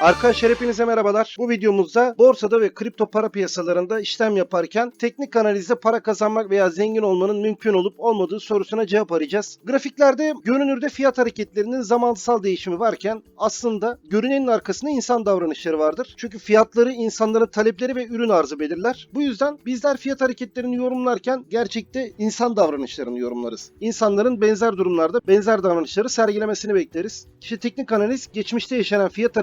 Arkadaşlar hepinize merhabalar. Bu videomuzda borsada ve kripto para piyasalarında işlem yaparken teknik analizde para kazanmak veya zengin olmanın mümkün olup olmadığı sorusuna cevap arayacağız. Grafiklerde görünürde fiyat hareketlerinin zamansal değişimi varken aslında görünenin arkasında insan davranışları vardır. Çünkü fiyatları insanların talepleri ve ürün arzı belirler. Bu yüzden bizler fiyat hareketlerini yorumlarken gerçekte insan davranışlarını yorumlarız. İnsanların benzer durumlarda benzer davranışları sergilemesini bekleriz. İşte teknik analiz geçmişte yaşanan fiyat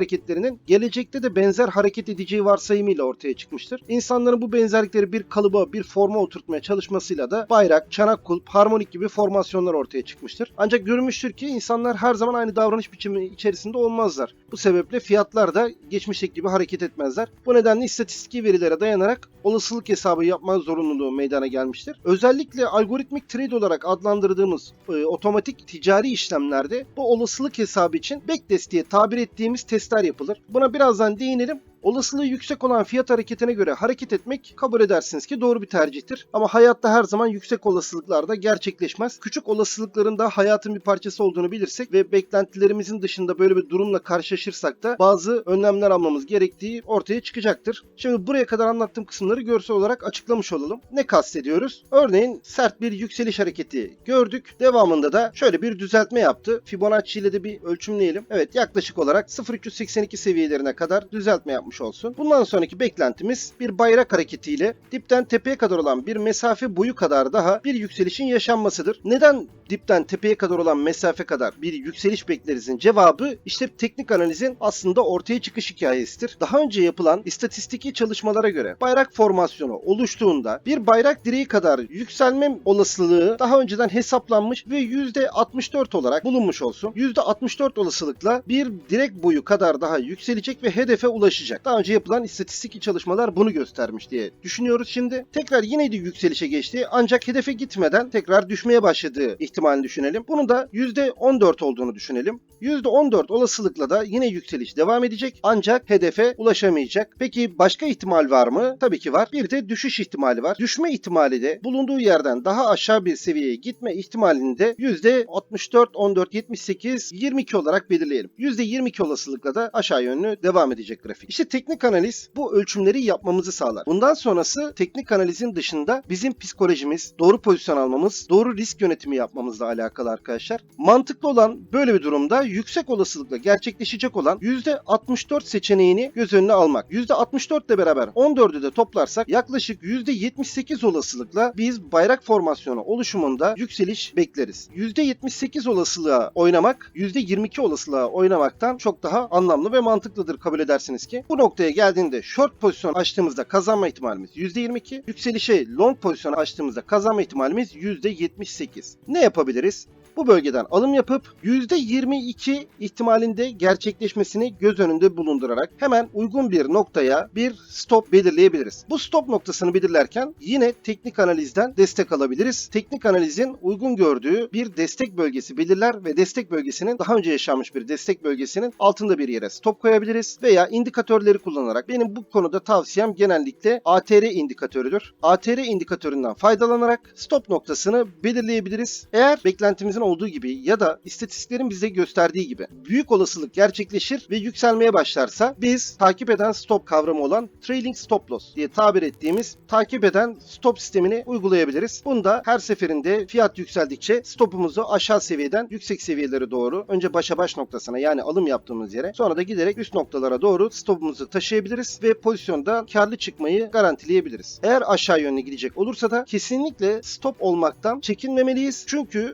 hareketlerinin gelecekte de benzer hareket edeceği varsayımıyla ortaya çıkmıştır. İnsanların bu benzerlikleri bir kalıba, bir forma oturtmaya çalışmasıyla da bayrak, çanak kulp, harmonik gibi formasyonlar ortaya çıkmıştır. Ancak görülmüştür ki insanlar her zaman aynı davranış biçimi içerisinde olmazlar. Bu sebeple fiyatlar da geçmişteki gibi hareket etmezler. Bu nedenle istatistiki verilere dayanarak olasılık hesabı yapma zorunluluğu meydana gelmiştir. Özellikle algoritmik trade olarak adlandırdığımız e, otomatik ticari işlemlerde bu olasılık hesabı için backtest diye tabir ettiğimiz testler yapılır. Buna birazdan değinelim. Olasılığı yüksek olan fiyat hareketine göre hareket etmek kabul edersiniz ki doğru bir tercihtir. Ama hayatta her zaman yüksek olasılıklarda gerçekleşmez. Küçük olasılıkların da hayatın bir parçası olduğunu bilirsek ve beklentilerimizin dışında böyle bir durumla karşılaşırsak da bazı önlemler almamız gerektiği ortaya çıkacaktır. Şimdi buraya kadar anlattığım kısımları görsel olarak açıklamış olalım. Ne kastediyoruz? Örneğin sert bir yükseliş hareketi gördük. Devamında da şöyle bir düzeltme yaptı. Fibonacci ile de bir ölçümleyelim. Evet yaklaşık olarak 0.382 seviyelerine kadar düzeltme yapmış olsun. Bundan sonraki beklentimiz bir bayrak hareketiyle dipten tepeye kadar olan bir mesafe boyu kadar daha bir yükselişin yaşanmasıdır. Neden dipten tepeye kadar olan mesafe kadar bir yükseliş beklerizin cevabı işte teknik analizin aslında ortaya çıkış hikayesidir. Daha önce yapılan istatistiki çalışmalara göre bayrak formasyonu oluştuğunda bir bayrak direği kadar yükselme olasılığı daha önceden hesaplanmış ve %64 olarak bulunmuş olsun. %64 olasılıkla bir direk boyu kadar daha yükselecek ve hedefe ulaşacak. Daha önce yapılan istatistiki çalışmalar bunu göstermiş diye düşünüyoruz şimdi. Tekrar yine de yükselişe geçti ancak hedefe gitmeden tekrar düşmeye başladığı ihtimalini düşünelim. Bunu da %14 olduğunu düşünelim. %14 olasılıkla da yine yükseliş devam edecek ancak hedefe ulaşamayacak. Peki başka ihtimal var mı? Tabii ki var. Bir de düşüş ihtimali var. Düşme ihtimali de bulunduğu yerden daha aşağı bir seviyeye gitme ihtimalini de %64, 14, 78, 22 olarak belirleyelim. %22 olasılıkla da aşağı yönlü devam edecek grafik. İşte teknik analiz bu ölçümleri yapmamızı sağlar. Bundan sonrası teknik analizin dışında bizim psikolojimiz, doğru pozisyon almamız, doğru risk yönetimi yapmamızla alakalı arkadaşlar. Mantıklı olan böyle bir durumda yüksek olasılıkla gerçekleşecek olan %64 seçeneğini göz önüne almak. %64 ile beraber 14'ü de toplarsak yaklaşık %78 olasılıkla biz bayrak formasyonu oluşumunda yükseliş bekleriz. %78 olasılığa oynamak %22 olasılığa oynamaktan çok daha anlamlı ve mantıklıdır kabul edersiniz ki. Bu noktaya geldiğinde short pozisyon açtığımızda kazanma ihtimalimiz %22, yükselişe long pozisyon açtığımızda kazanma ihtimalimiz %78. Ne yapabiliriz? Bu bölgeden alım yapıp %22 ihtimalinde gerçekleşmesini göz önünde bulundurarak hemen uygun bir noktaya bir stop belirleyebiliriz. Bu stop noktasını belirlerken yine teknik analizden destek alabiliriz. Teknik analizin uygun gördüğü bir destek bölgesi belirler ve destek bölgesinin daha önce yaşanmış bir destek bölgesinin altında bir yere stop koyabiliriz veya indikatörleri kullanarak benim bu konuda tavsiyem genellikle ATR indikatörüdür. ATR indikatöründen faydalanarak stop noktasını belirleyebiliriz. Eğer beklentimizin olduğu gibi ya da istatistiklerin bize gösterdiği gibi büyük olasılık gerçekleşir ve yükselmeye başlarsa biz takip eden stop kavramı olan trailing stop loss diye tabir ettiğimiz takip eden stop sistemini uygulayabiliriz. Bunda her seferinde fiyat yükseldikçe stopumuzu aşağı seviyeden yüksek seviyelere doğru önce başa baş noktasına yani alım yaptığımız yere sonra da giderek üst noktalara doğru stopumuzu taşıyabiliriz ve pozisyonda karlı çıkmayı garantileyebiliriz. Eğer aşağı yönlü gidecek olursa da kesinlikle stop olmaktan çekinmemeliyiz. Çünkü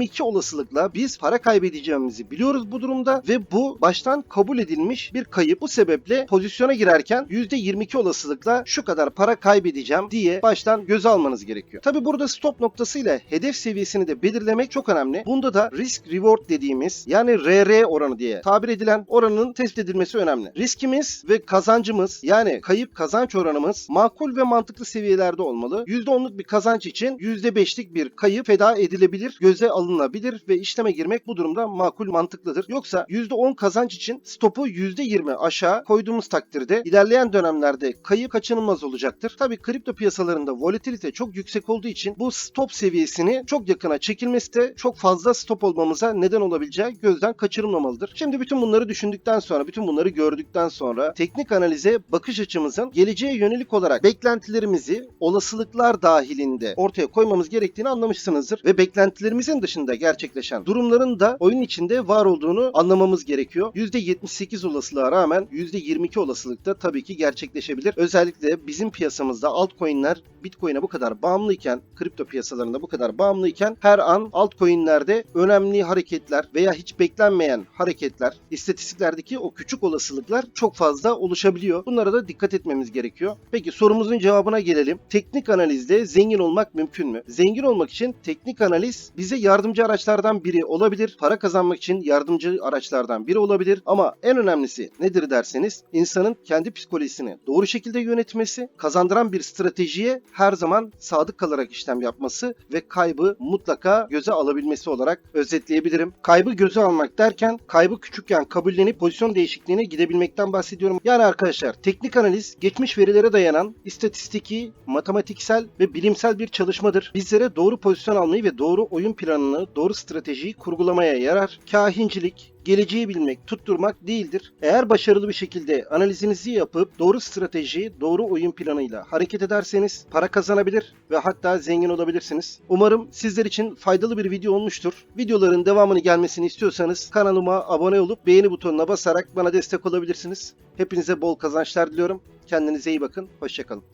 %22 olasılıkla biz para kaybedeceğimizi biliyoruz bu durumda ve bu baştan kabul edilmiş bir kayıp. Bu sebeple pozisyona girerken %22 olasılıkla şu kadar para kaybedeceğim diye baştan göz almanız gerekiyor. Tabi burada stop noktasıyla hedef seviyesini de belirlemek çok önemli. Bunda da risk reward dediğimiz yani RR oranı diye tabir edilen oranın tespit edilmesi önemli. Riskimiz ve kazancımız yani kayıp kazanç oranımız makul ve mantıklı seviyelerde olmalı. %10'luk bir kazanç için %5'lik bir kayıp feda edilebilir, göze alınabilir alınabilir ve işleme girmek bu durumda makul mantıklıdır. Yoksa %10 kazanç için stopu %20 aşağı koyduğumuz takdirde ilerleyen dönemlerde kayıp kaçınılmaz olacaktır. Tabii kripto piyasalarında volatilite çok yüksek olduğu için bu stop seviyesini çok yakına çekilmesi de çok fazla stop olmamıza neden olabileceği gözden kaçırılmamalıdır. Şimdi bütün bunları düşündükten sonra, bütün bunları gördükten sonra teknik analize bakış açımızın geleceğe yönelik olarak beklentilerimizi olasılıklar dahilinde ortaya koymamız gerektiğini anlamışsınızdır ve beklentilerimizin dışında gerçekleşen durumların da oyun içinde var olduğunu anlamamız gerekiyor. %78 olasılığa rağmen %22 olasılıkta tabii ki gerçekleşebilir. Özellikle bizim piyasamızda altcoin'ler Bitcoin'e bu kadar bağımlıyken, kripto piyasalarında bu kadar bağımlıyken her an altcoin'lerde önemli hareketler veya hiç beklenmeyen hareketler, istatistiklerdeki o küçük olasılıklar çok fazla oluşabiliyor. Bunlara da dikkat etmemiz gerekiyor. Peki sorumuzun cevabına gelelim. Teknik analizde zengin olmak mümkün mü? Zengin olmak için teknik analiz bize yardımcı araçlardan biri olabilir. Para kazanmak için yardımcı araçlardan biri olabilir. Ama en önemlisi nedir derseniz insanın kendi psikolojisini doğru şekilde yönetmesi, kazandıran bir stratejiye her zaman sadık kalarak işlem yapması ve kaybı mutlaka göze alabilmesi olarak özetleyebilirim. Kaybı göze almak derken kaybı küçükken kabullenip pozisyon değişikliğine gidebilmekten bahsediyorum. Yani arkadaşlar teknik analiz geçmiş verilere dayanan istatistiki, matematiksel ve bilimsel bir çalışmadır. Bizlere doğru pozisyon almayı ve doğru oyun planını, doğru stratejiyi kurgulamaya yarar. Kahincilik, geleceği bilmek, tutturmak değildir. Eğer başarılı bir şekilde analizinizi yapıp doğru strateji, doğru oyun planıyla hareket ederseniz para kazanabilir ve hatta zengin olabilirsiniz. Umarım sizler için faydalı bir video olmuştur. Videoların devamını gelmesini istiyorsanız kanalıma abone olup beğeni butonuna basarak bana destek olabilirsiniz. Hepinize bol kazançlar diliyorum. Kendinize iyi bakın. Hoşçakalın.